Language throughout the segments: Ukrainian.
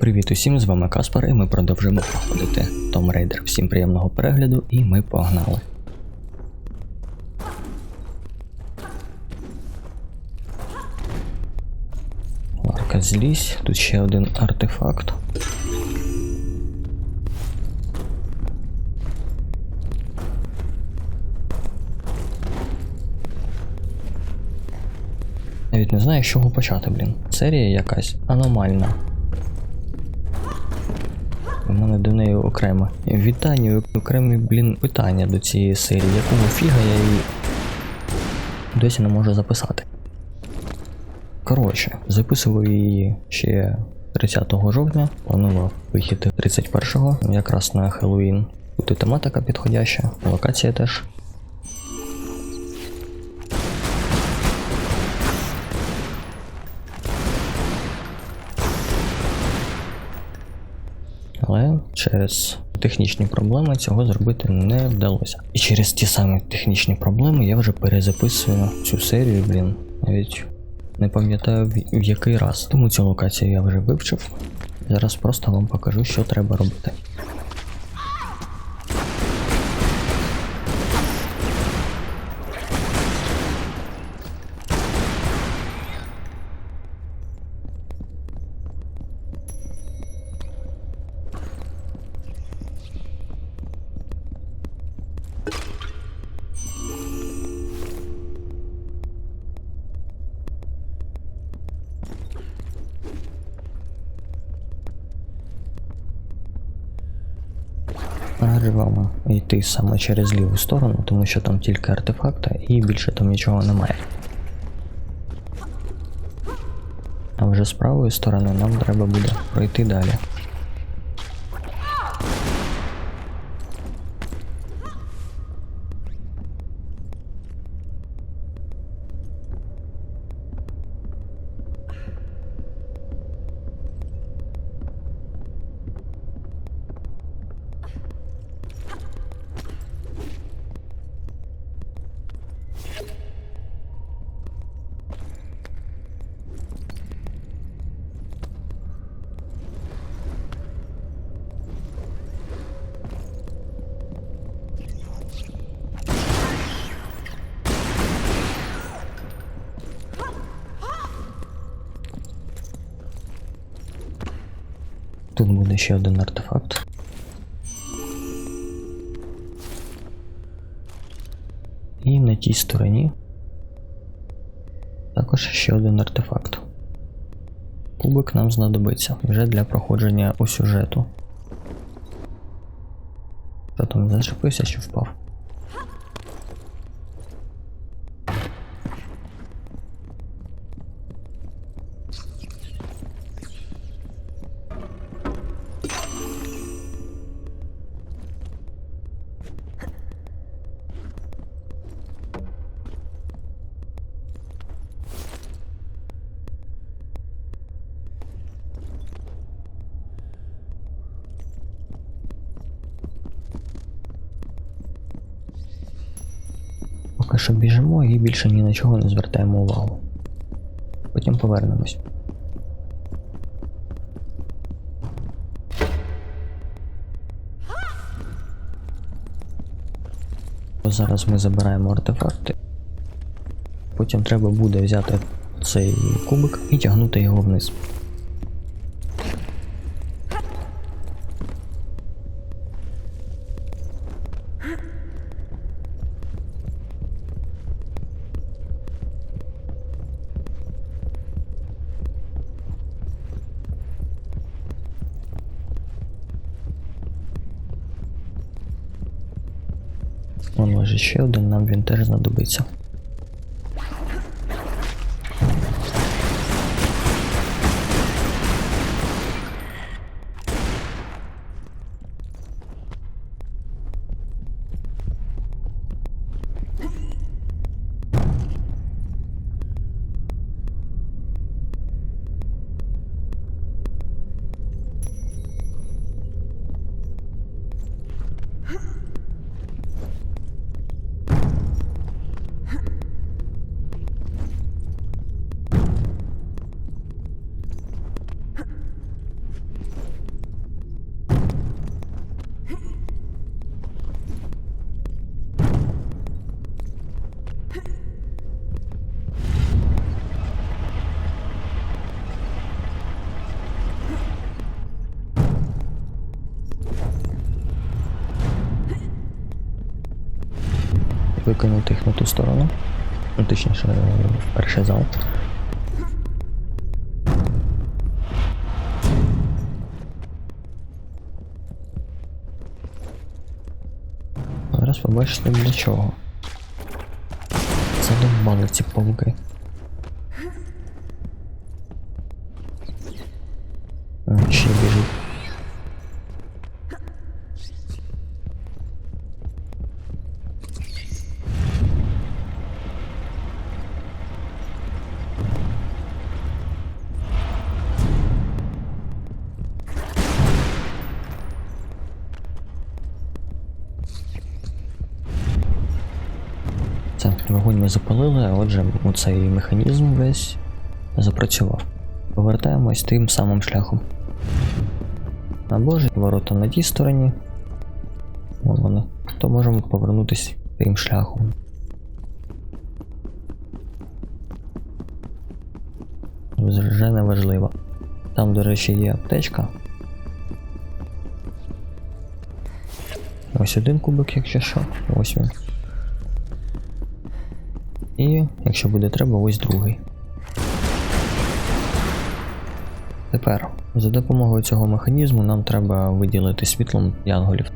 Привіт усім, з вами Каспар, і ми продовжуємо проходити Том Рейдер. Всім приємного перегляду, і ми погнали. Ларка злізь, тут ще один артефакт. Навіть не знаю, з чого почати, блін. Серія якась аномальна. До неї окремо вітання, окремі, блін, питання до цієї серії. Якого фіга я її досі не можу записати. Коротше, записував її ще 30 жовтня, планував вихід 31-го, якраз на Хеллоуін. Тут і тематика підходяща, локація теж. Через технічні проблеми цього зробити не вдалося. І через ті самі технічні проблеми я вже перезаписую цю серію, блін. Навіть не пам'ятаю в, який раз. Тому цю локацію я вже вивчив. Зараз просто вам покажу, що треба робити. Йти саме через ліву сторону, тому що там тільки артефакти і більше там нічого немає. А вже з правої сторони нам треба буде пройти далі. Тут буде ще один артефакт. І на тій стороні також ще один артефакт. Кубик нам знадобиться вже для проходження у сюжету. Що там зачепився що впав? Що біжимо і більше ні на чого не звертаємо увагу. Потім повернемось. Зараз ми забираємо артефакти. Потім треба буде взяти цей кубик і тягнути його вниз. Вон може ще один, нам він теж знадобиться. Викинути їх на ту сторону. Ну, точніше, в перший зал. Зараз побачите для чого. Задумали ці павуки. О, ще біжить. Це вогонь ми запалили, а отже, цей механізм весь запрацював. Повертаємось тим самим шляхом. Або ж ворота на тій стороні. Вон вони. То можемо повернутися тим шляхом. Вже не важливо. Там, до речі, є аптечка. Ось один кубик, якщо що. Ось він. І, якщо буде треба, ось другий. Тепер, за допомогою цього механізму нам треба виділити світлом янголів.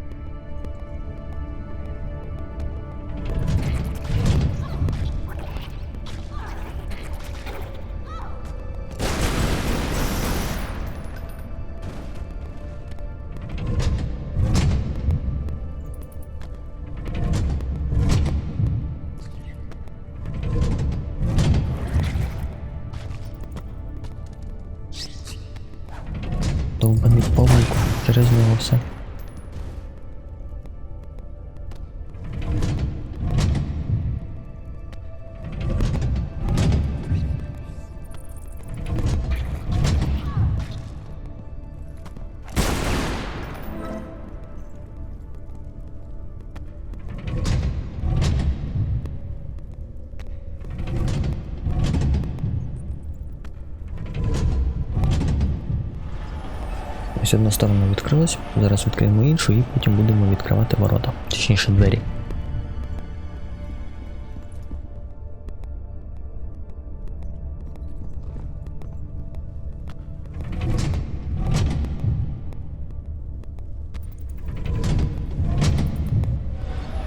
Ось одна сторона відкрилась, зараз відкриємо іншу і потім будемо відкривати ворота, точніше двері.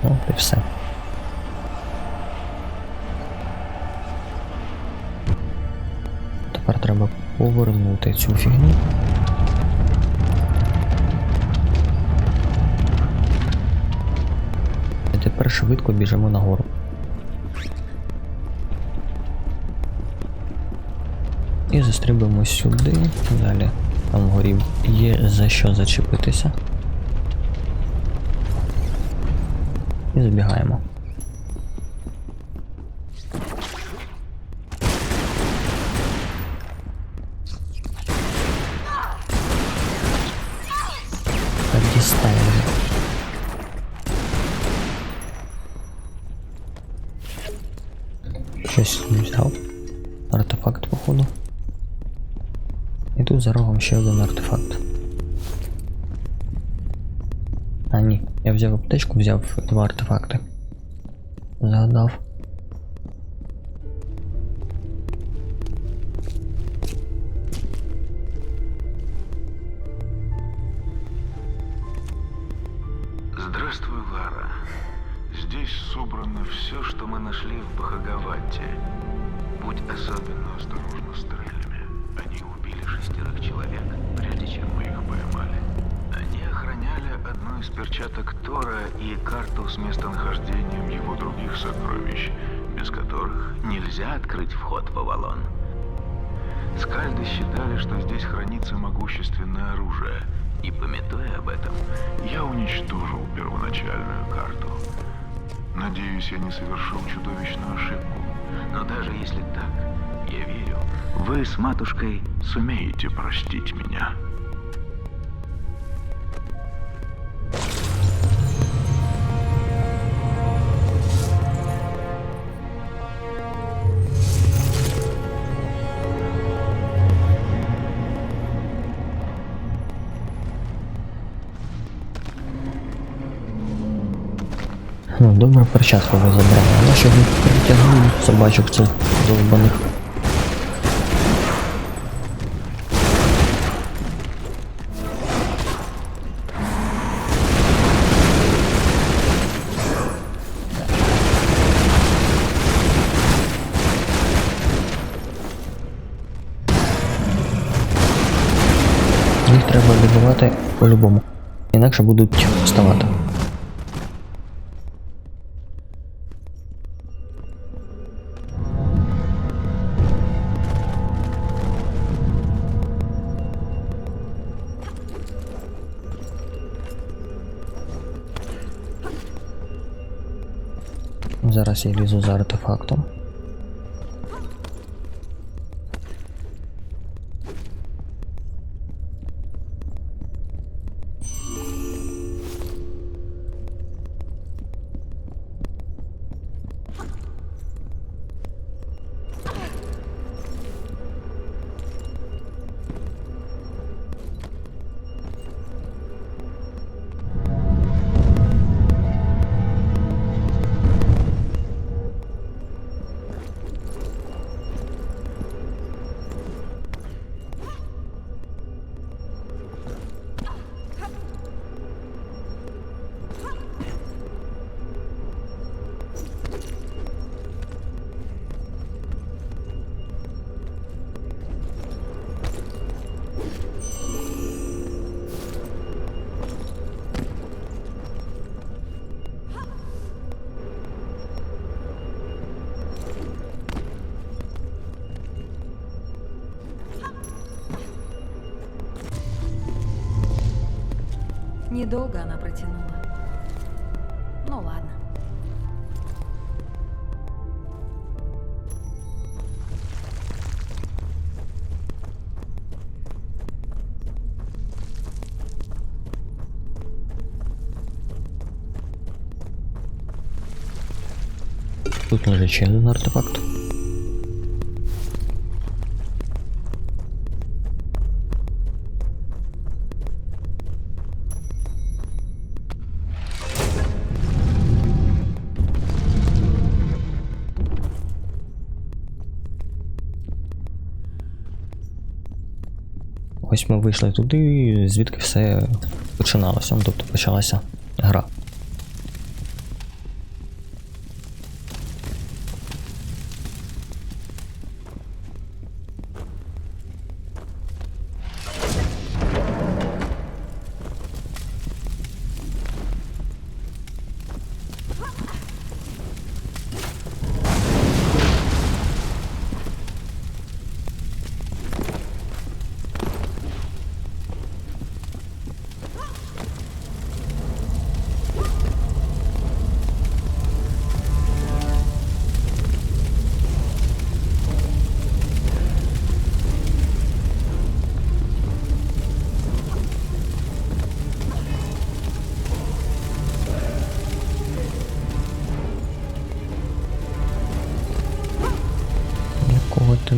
О, і все. Тепер треба повернути цю фігню. Швидко біжимо нагору. І застрибуємо сюди. Далі. Там вгорі є за що зачепитися. І забігаємо. Ще один артефакт. А ні, я взяв аптечку, взяв два артефакти. Згадав. Здравствуй, Лара. Здесь собрано все, что мы нашли в Бахагавате. Будь особенно осторожна с человек, прежде чем мы их поймали. Они охраняли одну из перчаток Тора и карту с местонахождением его других сокровищ, без которых нельзя открыть вход в Авалон. Скальды считали, что здесь хранится могущественное оружие, и, пометуя об этом, я уничтожил первоначальную карту. Надеюсь, я не совершил чудовищную ошибку. Но даже если так, я верю, Вы с матушкой сумеете простить меня. Ну, добре перчатку ви забрали, але притягнули собачок цих довбаних. По-любому. Інакше будуть вставати. Зараз я лізу за артефактом. Недолго она протянула. Ну ладно. Тут один артефакт. Ось ми вийшли туди, звідки все починалося, ну, тобто почалася гра.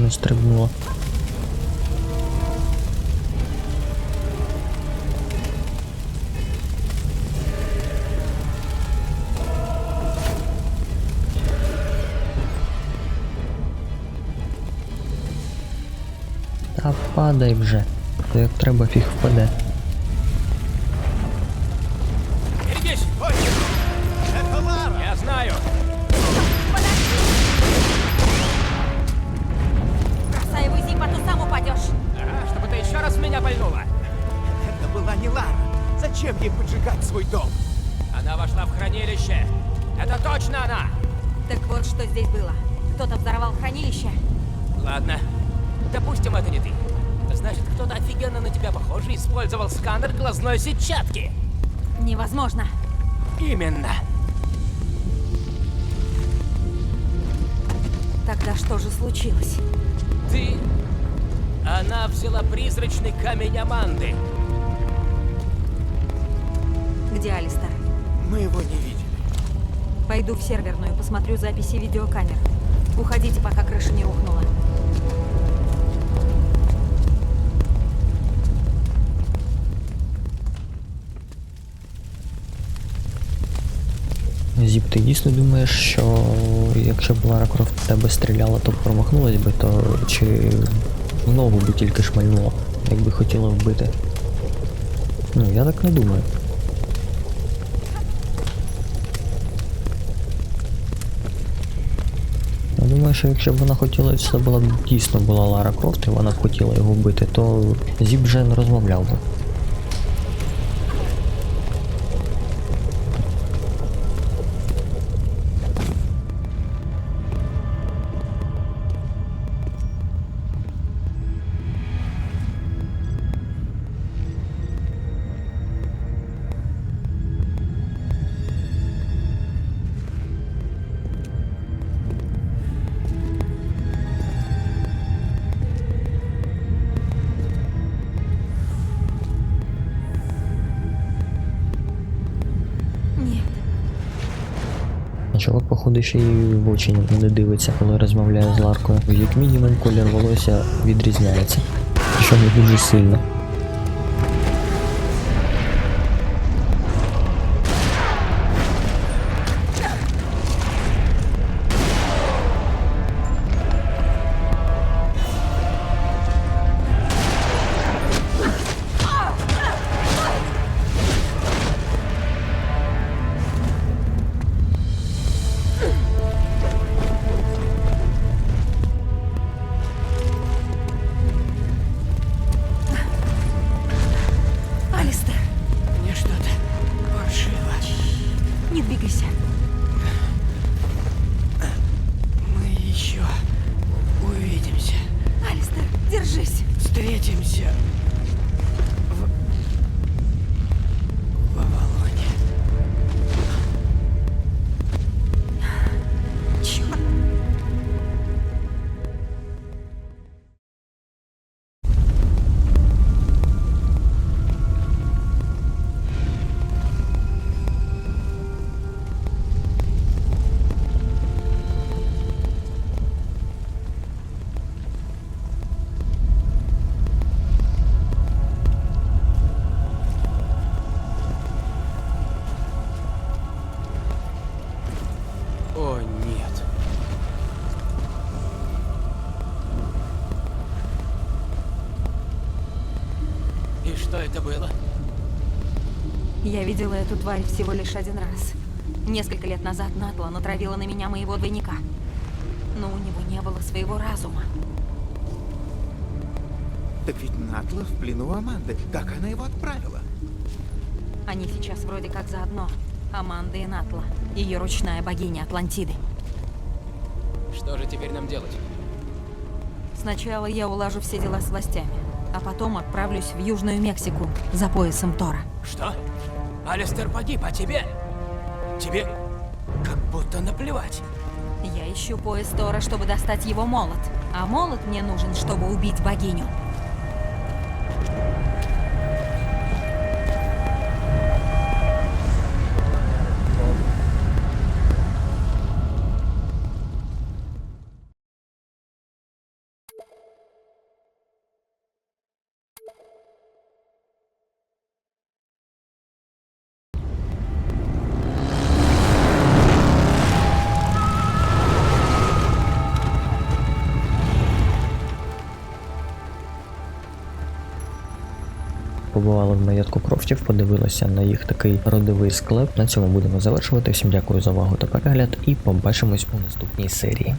Не стрибнула? Та падай вже, то як треба фіг впаде. Хранилище. Это точно она! Так вот, что здесь было. Кто-то взорвал хранилище. Ладно, допустим, это не ты. Значит, кто-то офигенно на тебя похожий использовал сканер глазной сетчатки. Невозможно. Именно. Тогда что же случилось? Ты... Она взяла призрачный камень Аманды. Где Алистер? Мы его не видели. Пойду в серверную, посмотрю записи видеокамер. Уходите, пока крыша не рухнула. Зіп, ти дійсно думаєш, що якщо б Лара Крофт в тебе стріляла, то промахнулась би, то чи в ногу би тільки шмальнула, якби хотіла вбити? Ну, я так не думаю. Я думаю, що якщо б вона хотіла, це була дійсно була Лара Крофт, і вона б хотіла його вбити, то Зіб вже не розмовляв би. Чувак, ще й в очі не дивиться, коли розмовляє з Ларкою. Як мінімум, колір волосся відрізняється. що не дуже сильно. Это было? Я видела эту тварь всего лишь один раз. Несколько лет назад Натла натравила на меня моего двойника. Но у него не было своего разума. Так ведь Натла в плену Аманды. Как она его отправила? Они сейчас вроде как заодно. Аманда и Натла. Ее ручная богиня Атлантиды. Что же теперь нам делать? Сначала я улажу все дела с властями, а потом отправлюсь в Южную Мексику за поясом Тора. Что? Алистер погиб, а тебе? Тебе как будто наплевать. Я ищу пояс Тора, чтобы достать его молот. А молот мне нужен, чтобы убить богиню. Побували в маєтку Крофтів, подивилися на їх такий родовий склеп. На цьому будемо завершувати. Всім дякую за увагу та перегляд і побачимось у наступній серії.